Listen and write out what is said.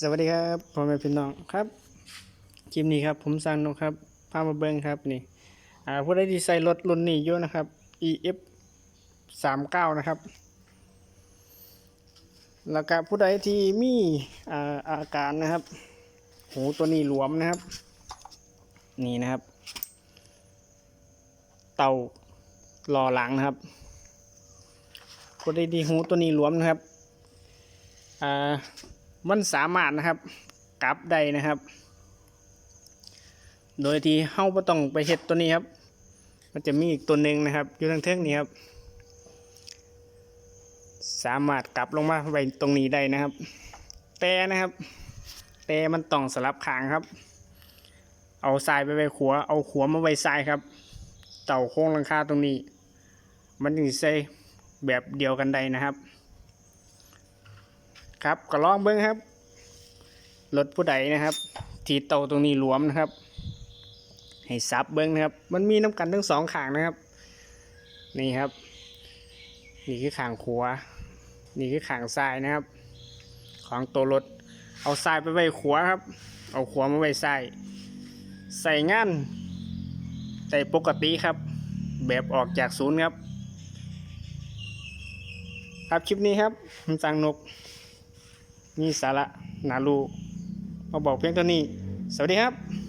สวัสดีครับพ่อแม่พี่น้องครับคลิปนี้ครับผมสั่งนกครับพามาเบิ้งครับนี่อ่าผู้ใดที่ใส่รถรุ่นนี้อยู่นะครับ EF 3 9นะครับ แล้วก็ผู้ใดที่มีอ่าอาการนะครับหูตัวนี้หลวมนะครับ นี่นะครับ เต่าหล่อหลังนะครับผู้ใดที่หูตัวนี้หลวมนะครับอ่า มันสามารถนะครับกลับได้นะครับ โดยที่เฮาบ่ต้องไปเฮ็ดตัวนี้ครับ มันจะมีอีกตัวหนึ่งนะครับ อยู่ทางเทิงนี้ครับ สามารถกลับลงมาไว้ตรงนี้ได้นะครับ แต่นะครับ แต่มันต้องสลับขางครับ เอาทรายไปไว้ขัว เอาขัวมาไว้ทรายครับ เต่าโค้งหลังคาตรงนี้ มันถึงใส่แบบเดียวกันได้นะครับ ครับก็ลองเบิ้งครับรถผู้ใดนะครับ ที่เตาตรงนี้หลวมนะครับ ให้ซับเบิ้งนะครับ มันมีน้ำกันทั้งสองขางนะครับ นี่ครับ นี่คือขางขวานี่คือขางซ้ายนะครับ ของตัวรถเอาซ้ายไปไว้ขวาครับ เอาขวามาไว้ซ้ายใส่งานใส่ปกติครับ แบบออกจากศูนย์ครับ ครับคลิปนี้ครับผมสั่งนก มีสาระนารูมาบอกเพียงเท่านี้ สวัสดีครับ